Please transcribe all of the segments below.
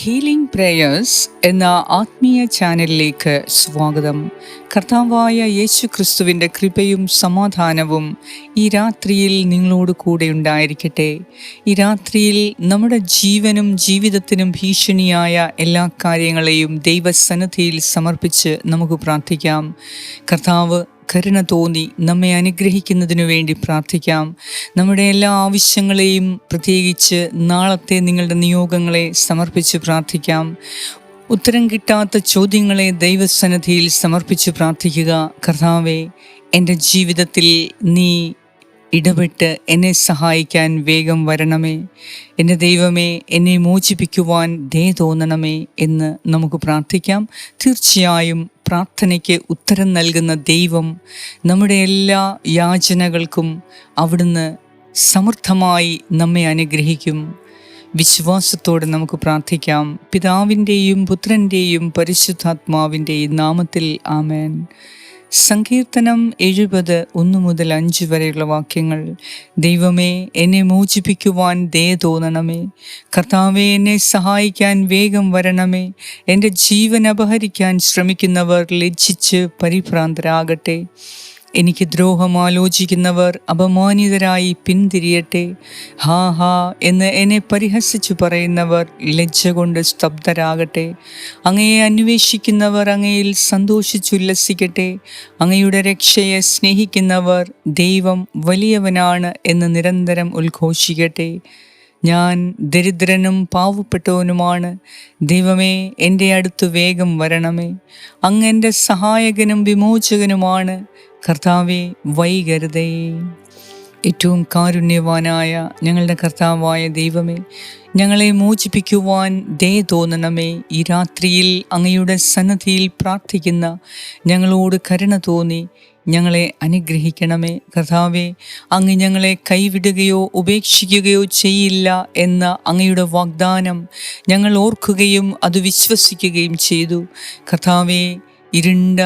Healing prayers എന്ന ആത്മീയ ചാനലിലേക്ക് സ്വാഗതം. കർത്താവായ യേശു ക്രിസ്തുവിന്റെ കൃപയും സമാധാനവും ഈ രാത്രിയിൽ നിങ്ങളോട് കൂടെ ഉണ്ടായിരിക്കട്ടെ. ഈ രാത്രിയിൽ നമ്മുടെ ജീവനും ജീവിതത്തിനും ഭീഷണിയായ എല്ലാ കാര്യങ്ങളെയും ദൈവസന്നദ്ധിയിൽ സമർപ്പിച്ച് നമുക്ക് പ്രാർത്ഥിക്കാം. കർത്താവ് കരുണ തോന്നി നമ്മെ അനുഗ്രഹിക്കുന്നതിനു വേണ്ടി പ്രാർത്ഥിക്കാം. നമ്മുടെ എല്ലാ ആവശ്യങ്ങളെയും പ്രത്യേകിച്ച് നാളത്തെ നിങ്ങളുടെ നിയോഗങ്ങളെ സമർപ്പിച്ച് പ്രാർത്ഥിക്കാം. ഉത്തരം കിട്ടാത്ത ചോദ്യങ്ങളെ ദൈവസന്നിധിയിൽ സമർപ്പിച്ച് പ്രാർത്ഥിക്കുക. കർത്താവെ എന്റെ ജീവിതത്തിൽ നീ ഇടപെട്ട് എന്നെ സഹായിക്കാൻ വേഗം വരണമേ. എന്റെ ദൈവമേ എന്നെ മോചിപ്പിക്കുവാൻ ദേ തോന്നണമേ എന്ന് നമുക്ക് പ്രാർത്ഥിക്കാം. തീർച്ചയായും പ്രാർത്ഥനയ്ക്ക് ഉത്തരം നൽകുന്ന ദൈവം നമ്മുടെ എല്ലാ യാചനകൾക്കും അവിടുന്ന് സമൃദ്ധമായി നമ്മെ അനുഗ്രഹിക്കും. വിശ്വാസത്തോടെ നമുക്ക് പ്രാർത്ഥിക്കാം. പിതാവിന്റെയും പുത്രന്റെയും പരിശുദ്ധാത്മാവിന്റെയും നാമത്തിൽ ആമേൻ. സങ്കീർത്തനം എഴുപത് ഒന്ന് മുതൽ അഞ്ച് വരെയുള്ള വാക്യങ്ങൾ. ദൈവമേ എന്നെ മോചിപ്പിക്കുവാൻ ദേ തോന്നണമേ. കർത്താവെ എന്നെ സഹായിക്കാൻ വേഗം വരണമേ. എന്റെ ജീവൻ അപഹരിക്കാൻ ശ്രമിക്കുന്നവർ ലജ്ജിച്ച് പരിഭ്രാന്തരാകട്ടെ. എനിക്ക് ദ്രോഹം ആലോചിക്കുന്നവർ അപമാനിതരായി പിന്തിരിയട്ടെ. ഹാ ഹാ എന്ന് എന്നെ പരിഹസിച്ചു പറയുന്നവർ ലജ്ജ കൊണ്ട് സ്തബ്ധരാകട്ടെ. അങ്ങയെ അന്വേഷിക്കുന്നവർ അങ്ങയിൽ സന്തോഷിച്ചുല്ലസിക്കട്ടെ അങ്ങയുടെ രക്ഷയെ സ്നേഹിക്കുന്നവർ ദൈവം വലിയവനാണ് എന്ന് നിരന്തരം ഉദ്ഘോഷിക്കട്ടെ. ഞാൻ ദരിദ്രനും പാവപ്പെട്ടവനുമാണ്. ദൈവമേ എന്റെ അടുത്ത് വേഗം വരണമേ. അങ്ങ് എന്റെ സഹായകനും വിമോചകനുമാണ്. കർത്താവെ വൈകരുതേ. ഏറ്റവും കാരുണ്യവാനായ ഞങ്ങളുടെ കർത്താവായ ദൈവമേ ഞങ്ങളെ മോചിപ്പിക്കുവാൻ ദേ തോന്നണമേ. ഈ രാത്രിയിൽ അങ്ങയുടെ സന്നദ്ധിയിൽ പ്രാർത്ഥിക്കുന്ന ഞങ്ങളോട് കരുണ തോന്നി. ഞങ്ങളെ അനുഗ്രഹിക്കണമേ. കർത്താവെ അങ്ങ് ഞങ്ങളെ കൈവിടുകയോ ഉപേക്ഷിക്കുകയോ ചെയ്യില്ല എന്ന അങ്ങയുടെ വാഗ്ദാനം ഞങ്ങൾ ഓർക്കുകയും അത് വിശ്വസിക്കുകയും ചെയ്തു. കർത്താവെ ഇരുണ്ട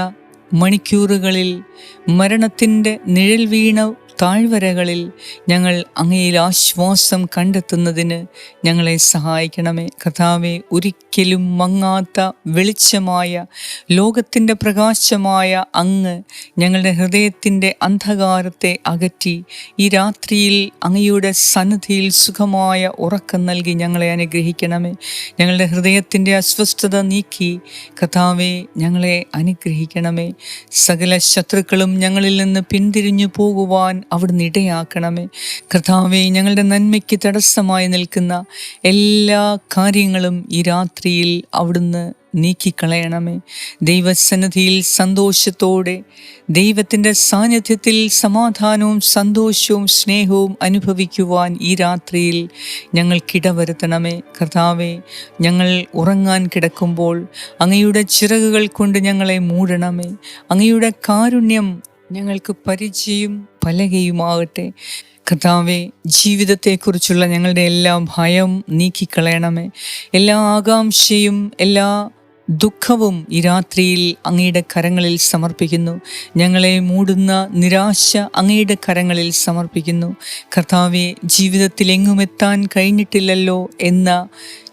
മണിക്കൂറുകളിൽ മരണത്തിന്റെ നിഴൽ വീണ താഴ്വരകളിൽ ഞങ്ങൾ അങ്ങയിൽ ആശ്വാസം കണ്ടെത്തുന്നതിന് ഞങ്ങളെ സഹായിക്കണമേ. കഥാവെ ഒരിക്കലും മങ്ങാത്ത വെളിച്ചമായ ലോകത്തിന്റെ പ്രകാശമായ അങ്ങ് ഞങ്ങളുടെ ഹൃദയത്തിന്റെ അന്ധകാരത്തെ അകറ്റി ഈ രാത്രിയിൽ അങ്ങയുടെ സന്നിധിയിൽ സുഖമായ ഉറക്കം നൽകി ഞങ്ങളെ അനുഗ്രഹിക്കണമേ. ഞങ്ങളുടെ ഹൃദയത്തിന്റെ അസ്വസ്ഥത നീക്കി കഥാവെ ഞങ്ങളെ അനുഗ്രഹിക്കണമേ. സകല ശത്രുക്കളും ഞങ്ങളിൽ നിന്ന് പിന്തിരിഞ്ഞു പോകുവാൻ അവിടുന്ന് ഇടയാക്കണമേ. കർത്താവെ ഞങ്ങളുടെ നന്മയ്ക്ക് തടസ്സമായി നിൽക്കുന്ന എല്ലാ കാര്യങ്ങളും ഈ രാത്രിയിൽ അവിടുന്ന് നീക്കിക്കളയണമേ. ദൈവസന്നിധിയിൽ സന്തോഷത്തോടെ ദൈവത്തിന്റെ സാന്നിധ്യത്തിൽ സമാധാനവും സന്തോഷവും സ്നേഹവും അനുഭവിക്കുവാൻ ഈ രാത്രിയിൽ ഞങ്ങൾക്കിടവരുത്തണമേ കർത്താവെ ഞങ്ങൾ ഉറങ്ങാൻ കിടക്കുമ്പോൾ അങ്ങയുടെ ചിറകുകൾ കൊണ്ട് ഞങ്ങളെ മൂടണമേ. അങ്ങയുടെ കാരുണ്യം ഞങ്ങൾക്ക് പരിചയം പലകയുമാകട്ടെ. കർത്താവെ ജീവിതത്തെക്കുറിച്ചുള്ള ഞങ്ങളുടെ എല്ലാ ഭയം നീക്കിക്കളയണമേ. എല്ലാ ആകാംക്ഷയും എല്ലാ ദുഃഖവും ഈ രാത്രിയിൽ അങ്ങയുടെ കരങ്ങളിൽ സമർപ്പിക്കുന്നു. ഞങ്ങളെ മൂടുന്ന നിരാശ അങ്ങയുടെ കരങ്ങളിൽ സമർപ്പിക്കുന്നു. കർത്താവെ ജീവിതത്തിൽ എങ്ങുമെത്താൻ കഴിഞ്ഞിട്ടില്ലല്ലോ എന്ന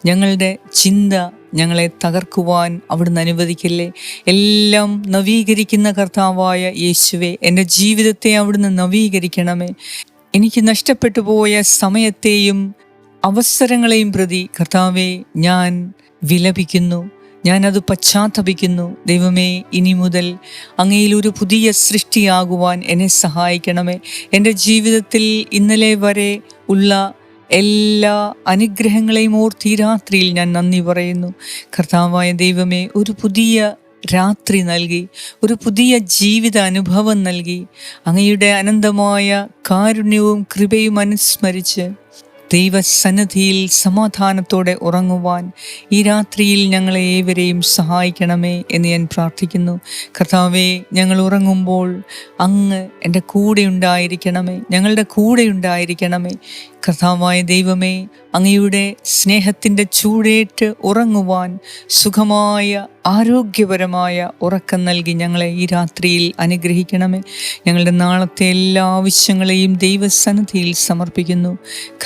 ഞങ്ങളുടെ ചിന്ത ഞങ്ങളെ തകർക്കുവാൻ അവിടുന്ന് അനുവദിക്കില്ലേ? എല്ലാം നവീകരിക്കുന്ന കർത്താവായ യേശുവെ എന്റെ ജീവിതത്തെ അവിടുന്ന് നവീകരിക്കണമേ. എനിക്ക് നഷ്ടപ്പെട്ടു പോയ സമയത്തെയും അവസരങ്ങളെയും പ്രതി കർത്താവെ ഞാൻ വിലപിക്കുന്നു. ഞാനത് പശ്ചാത്തപിക്കുന്നു. ദൈവമേ ഇനി മുതൽ അങ്ങയിൽ ഒരു പുതിയ സൃഷ്ടിയാകുവാൻ എന്നെ സഹായിക്കണമേ. എന്റെ ജീവിതത്തിൽ ഇന്നലെ വരെ ഉള്ള എല്ലാ അനുഗ്രഹങ്ങളെയും ഓർത്ത് ഈ രാത്രിയിൽ ഞാൻ നന്ദി പറയുന്നു. കർത്താവായ ദൈവമേ ഒരു പുതിയ രാത്രി നൽകി ഒരു പുതിയ ജീവിത അനുഭവം നൽകി. അങ്ങയുടെ അനന്തമായ കാരുണ്യവും കൃപയും അനുസ്മരിച്ച് ദൈവസന്നിധിയിൽ സമാധാനത്തോടെ ഉറങ്ങുവാൻ ഈ രാത്രിയിൽ ഞങ്ങളെ ഏവരെയും സഹായിക്കണമേ എന്ന് ഞാൻ പ്രാർത്ഥിക്കുന്നു. കർത്താവേ ഞങ്ങൾ ഉറങ്ങുമ്പോൾ അങ്ങ് എന്റെ കൂടെ ഉണ്ടായിരിക്കണമേ ഞങ്ങളുടെ കൂടെ ഉണ്ടായിരിക്കണമേ. കർത്താവായ ദൈവമേ അങ്ങയുടെ സ്നേഹത്തിന്റെ ചൂടേറ്റ് ഉറങ്ങുവാൻ സുഖമായ ആരോഗ്യപരമായ ഉറക്കം നൽകി ഞങ്ങളെ ഈ രാത്രിയിൽ അനുഗ്രഹിക്കണമേ. ഞങ്ങളുടെ നാളത്തെ എല്ലാ ആവശ്യങ്ങളെയും ദൈവസന്നിധിയിൽ സമർപ്പിക്കുന്നു.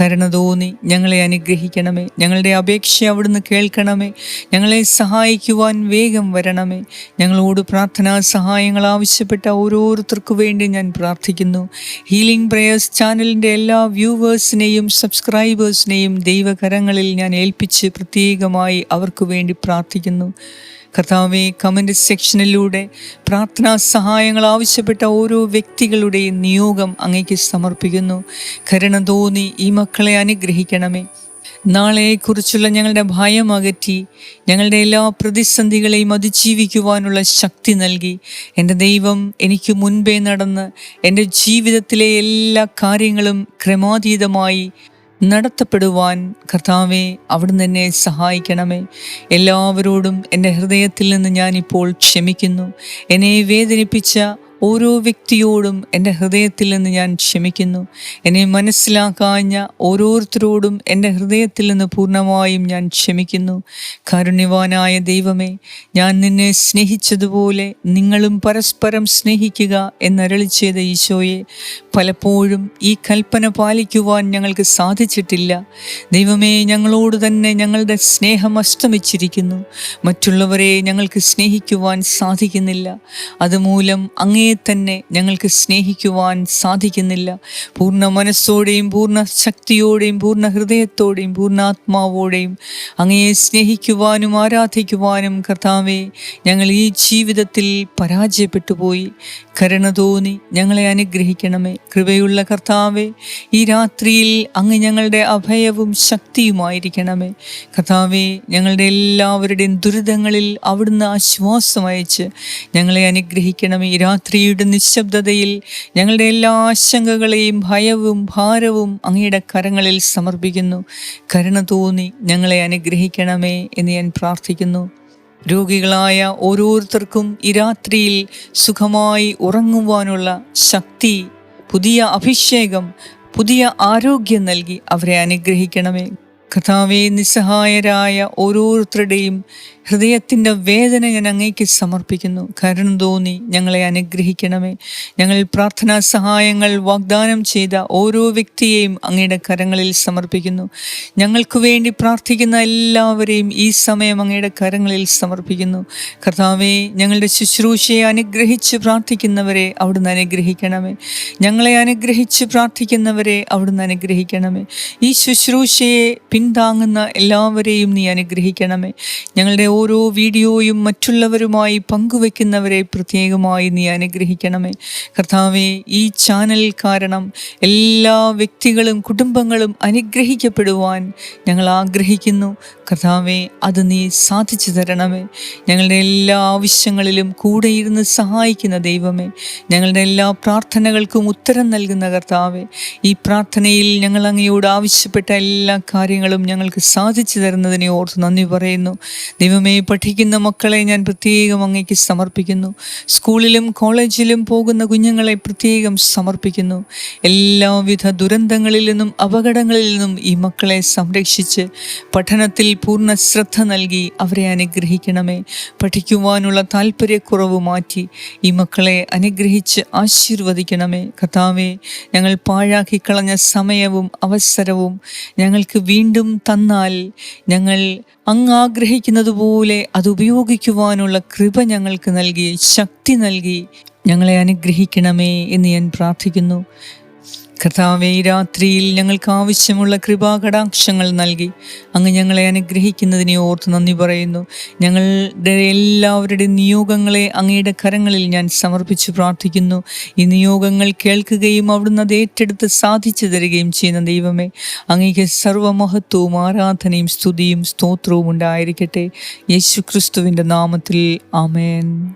കരുണ തോന്നി ഞങ്ങളെ അനുഗ്രഹിക്കണമേ. ഞങ്ങളുടെ അപേക്ഷ അവിടുന്ന് കേൾക്കണമേ. ഞങ്ങളെ സഹായിക്കുവാൻ വേഗം വരണമേ. ഞങ്ങളോട് പ്രാർത്ഥനാ സഹായങ്ങൾ ആവശ്യപ്പെട്ട ഓരോരുത്തർക്കു വേണ്ടി ഞാൻ പ്രാർത്ഥിക്കുന്നു. ഹീലിംഗ് പ്രേയേഴ്സ് ചാനലിന്റെ എല്ലാ വ്യൂവേഴ്സിനെയും സബ്സ്ക്രൈബേഴ്സിനെയും ദൈവകരങ്ങളിൽ ഞാൻ ഏൽപ്പിച്ച് പ്രത്യേകമായി അവർക്ക് വേണ്ടി പ്രാർത്ഥിക്കുന്നു. കർത്താവെ കമന്റ് സെക്ഷനിലൂടെ പ്രാർത്ഥനാ സഹായങ്ങൾ ആവശ്യപ്പെട്ട ഓരോ വ്യക്തികളുടെയും നിയോഗം അങ്ങേക്ക് സമർപ്പിക്കുന്നു. കരുണ തോന്നി ഈ മക്കളെ അനുഗ്രഹിക്കണമേ. നാളെക്കുറിച്ചുള്ള ഞങ്ങളുടെ ഭയം അകറ്റി ഞങ്ങളുടെ എല്ലാ പ്രതിസന്ധികളെയും അതിജീവിക്കുവാനുള്ള ശക്തി നൽകി. എന്റെ ദൈവം എനിക്ക് മുൻപേ നടന്ന് എന്റെ ജീവിതത്തിലെ എല്ലാ കാര്യങ്ങളും ക്രമാതീതമായി നടത്തപ്പെടുവാൻ കർത്താവെ അവിടുന്ന് എന്നെ സഹായിക്കണമേ. എല്ലാവരോടും എന്റെ ഹൃദയത്തിൽ നിന്ന് ഞാനിപ്പോൾ ക്ഷമിക്കുന്നു. എന്നെ വേദനിപ്പിച്ച ഓരോ വ്യക്തിയോടും എന്റെ ഹൃദയത്തിൽ നിന്ന് ഞാൻ ക്ഷമിക്കുന്നു. എന്നെ മനസ്സിലാക്കാഞ്ഞ ഓരോരുത്തരോടും എന്റെ ഹൃദയത്തിൽ നിന്ന് പൂർണമായും ഞാൻ ക്ഷമിക്കുന്നു. കാരുണ്യവാനായ ദൈവമേ ഞാൻ നിന്നെ സ്നേഹിച്ചതുപോലെ നിങ്ങളും പരസ്പരം സ്നേഹിക്കുക എന്നരളി ചെയ്ത ഈശോയെ പലപ്പോഴും ഈ കൽപ്പന പാലിക്കുവാൻ ഞങ്ങൾക്ക് സാധിച്ചിട്ടില്ല. ദൈവമേ ഞങ്ങളോട് തന്നെ ഞങ്ങളുടെ സ്നേഹം അസ്തമിച്ചിരിക്കുന്നു. മറ്റുള്ളവരെ ഞങ്ങൾക്ക് സ്നേഹിക്കുവാൻ സാധിക്കുന്നില്ല. അതുമൂലം അങ്ങേ തന്നെ ഞങ്ങൾക്ക് സ്നേഹിക്കുവാൻ സാധിക്കുന്നില്ല. പൂർണ മനസ്സോടെയും പൂർണ ശക്തിയോടെയും പൂർണ ഹൃദയത്തോടെയും പൂർണാത്മാവോടെയും അങ്ങയെ സ്നേഹിക്കുവാനും ആരാധിക്കുവാനും കർത്താവെ ഞങ്ങൾ ഈ ജീവിതത്തിൽ പരാജയപ്പെട്ടു പോയി കരുണ തോന്നി ഞങ്ങളെ അനുഗ്രഹിക്കണമേ. കൃപയുള്ള കർത്താവെ ഈ രാത്രിയിൽ അങ്ങ് ഞങ്ങളുടെ അഭയവും ശക്തിയുമായിരിക്കണമേ. കർത്താവെ ഞങ്ങളുടെ എല്ലാവരുടെയും ദുരിതങ്ങളിൽ അവിടുന്ന് ആശ്വാസം അയച്ച് ഞങ്ങളെ അനുഗ്രഹിക്കണമേ. ഈ രാത്രിയുടെ നിശബ്ദതയിൽ ഞങ്ങളുടെ എല്ലാ ആശങ്കകളെയും ഭയവും ഭാരവും അങ്ങയുടെ കരങ്ങളിൽ സമർപ്പിക്കുന്നു. കരുണ തോന്നി ഞങ്ങളെ അനുഗ്രഹിക്കണമേ എന്ന് ഞാൻ പ്രാർത്ഥിക്കുന്നു. രോഗികളായ ഓരോരുത്തർക്കും ഈ രാത്രിയിൽ സുഖമായി ഉറങ്ങുവാനുള്ള ശക്തി പുതിയ അഭിഷേകം പുതിയ ആരോഗ്യം നൽകി അവരെ അനുഗ്രഹിക്കണമേ. കഥാവേ നിസ്സഹായരായ ഓരോരുത്തരുടെയും ഹൃദയത്തിന്റെ വേദന ഞാൻ അങ്ങേക്ക് സമർപ്പിക്കുന്നു. കരുണ തോന്നി ഞങ്ങളെ അനുഗ്രഹിക്കണമേ. ഞങ്ങൾ പ്രാർത്ഥനാ സഹായങ്ങൾ വാഗ്ദാനം ചെയ്ത ഓരോ വ്യക്തിയെയും അങ്ങയുടെ കരങ്ങളിൽ സമർപ്പിക്കുന്നു. ഞങ്ങൾക്ക് വേണ്ടി പ്രാർത്ഥിക്കുന്ന എല്ലാവരെയും ഈ സമയം അങ്ങയുടെ കരങ്ങളിൽ സമർപ്പിക്കുന്നു. കർത്താവെ ഞങ്ങളുടെ ശുശ്രൂഷയെ അനുഗ്രഹിച്ച് പ്രാർത്ഥിക്കുന്നവരെ അവിടുന്ന് അനുഗ്രഹിക്കണമേ. ഞങ്ങളെ അനുഗ്രഹിച്ച് പ്രാർത്ഥിക്കുന്നവരെ അവിടുന്ന് അനുഗ്രഹിക്കണമേ. ഈ ശുശ്രൂഷയെ പിന്താങ്ങുന്ന എല്ലാവരെയും നീ അനുഗ്രഹിക്കണമേ. ഞങ്ങളുടെ ഓരോ വീഡിയോയും മറ്റുള്ളവരുമായി പങ്കുവെക്കുന്നവരെ പ്രത്യേകമായി നീ അനുഗ്രഹിക്കണമേ. കർത്താവെ ഈ ചാനൽ കാരണം എല്ലാ വ്യക്തികളും കുടുംബങ്ങളും അനുഗ്രഹിക്കപ്പെടുവാൻ ഞങ്ങൾ ആഗ്രഹിക്കുന്നു. കർത്താവെ അത് നീ സാധിച്ചു തരണമേ. ഞങ്ങളുടെ എല്ലാ ആവശ്യങ്ങളിലും കൂടെ ഇരുന്ന് സഹായിക്കുന്ന ദൈവമേ. ഞങ്ങളുടെ എല്ലാ പ്രാർത്ഥനകൾക്കും ഉത്തരം നൽകുന്ന കർത്താവെ. ഈ പ്രാർത്ഥനയിൽ ഞങ്ങൾ അങ്ങയോട് ആവശ്യപ്പെട്ട എല്ലാ കാര്യങ്ങളും ഞങ്ങൾക്ക് സാധിച്ചു തരുന്നതിനെ ഓർത്ത് നന്ദി പറയുന്നു. ദൈവമേ പഠിക്കുന്ന മക്കളെ ഞാൻ പ്രത്യേകം അങ്ങേക്ക് സമർപ്പിക്കുന്നു. സ്കൂളിലും കോളേജിലും പോകുന്ന കുഞ്ഞുങ്ങളെ പ്രത്യേകം സമർപ്പിക്കുന്നു. എല്ലാവിധ ദുരന്തങ്ങളിൽ നിന്നും അപകടങ്ങളിൽ നിന്നും ഈ മക്കളെ സംരക്ഷിച്ച് പഠനത്തിൽ പൂർണ ശ്രദ്ധ നൽകി അവരെ അനുഗ്രഹിക്കണമേ. പഠിക്കുവാനുള്ള താല്പര്യക്കുറവ് മാറ്റി ഈ മക്കളെ അനുഗ്രഹിച്ച് ആശീർവദിക്കണമേ. കഥാവേ ഞങ്ങൾ പാഴാക്കി കളഞ്ഞ സമയവും അവസരവും ഞങ്ങൾക്ക് വീണ്ടും തന്നാൽ ഞങ്ങൾ അങ്ങ് ആഗ്രഹിക്കുന്നതുപോലെ അത് ഉപയോഗിക്കുവാനുള്ള കൃപ ഞങ്ങൾക്ക് നൽകി ശക്തി നൽകി ഞങ്ങളെ അനുഗ്രഹിക്കണമേ എന്ന് ഞാൻ പ്രാർത്ഥിക്കുന്നു. കർത്താവെ രാത്രിയിൽ ഞങ്ങൾക്ക് ആവശ്യമുള്ള കൃപാകടാക്ഷങ്ങൾ നൽകി. അങ്ങ് ഞങ്ങളെ അനുഗ്രഹിക്കുന്നതിനെ ഓർത്ത് നന്ദി പറയുന്നു. ഞങ്ങളുടെ എല്ലാവരുടെയും നിയോഗങ്ങളെ അങ്ങയുടെ കരങ്ങളിൽ ഞാൻ സമർപ്പിച്ച് പ്രാർത്ഥിക്കുന്നു. ഈ നിയോഗങ്ങൾ കേൾക്കുകയും അവിടുന്ന് അത് ഏറ്റെടുത്ത് സാധിച്ചു തരികയും ചെയ്യുന്ന ദൈവമേ അങ്ങേക്ക് സർവമഹത്വവും ആരാധനയും സ്തുതിയും സ്തോത്രവും ഉണ്ടായിരിക്കട്ടെ. യേശു ക്രിസ്തുവിന്റെ നാമത്തിൽ ആമേൻ.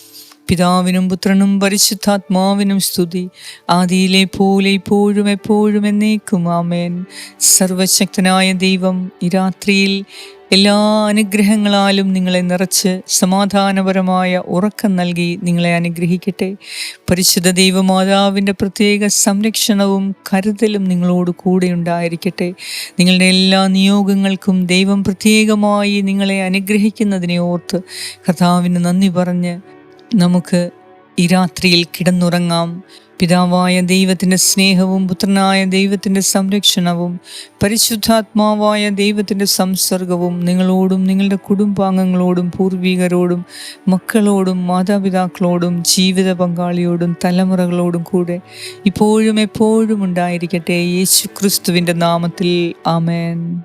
പിതാവിനും പുത്രനും പരിശുദ്ധാത്മാവിനും സ്തുതി. ആദിയിലെ പോലെ ഇപ്പോഴും എപ്പോഴും എന്നേക്കും ആമേൻ. സർവശക്തനായ ദൈവം ഈ രാത്രിയിൽ എല്ലാ അനുഗ്രഹങ്ങളാലും നിങ്ങളെ നിറച്ച് സമാധാനപരമായ ഉറക്കം നൽകി നിങ്ങളെ അനുഗ്രഹിക്കട്ടെ. പരിശുദ്ധ ദൈവമാതാവിന്റെ പ്രത്യേക സംരക്ഷണവും കരുതലും നിങ്ങളോട് കൂടെ ഉണ്ടായിരിക്കട്ടെ. നിങ്ങളുടെ എല്ലാ നിയോഗങ്ങൾക്കും ദൈവം പ്രത്യേകമായി നിങ്ങളെ അനുഗ്രഹിക്കുന്നതിനെ ഓർത്ത് കർത്താവിന് നന്ദി പറഞ്ഞ് നമുക്ക് ഈ രാത്രിയിൽ കിടന്നുറങ്ങാം. പിതാവായ ദൈവത്തിന്റെ സ്നേഹവും പുത്രനായ ദൈവത്തിന്റെ സംരക്ഷണവും പരിശുദ്ധാത്മാവായ ദൈവത്തിന്റെ സംസർഗവും നിങ്ങളോടും നിങ്ങളുടെ കുടുംബാംഗങ്ങളോടും പൂർവികരോടും മക്കളോടും മാതാപിതാക്കളോടും ജീവിത പങ്കാളിയോടും തലമുറകളോടും കൂടെ ഇപ്പോഴും എപ്പോഴും ഉണ്ടായിരിക്കട്ടെ. യേശു ക്രിസ്തുവിന്റെ നാമത്തിൽ. ആമേൻ.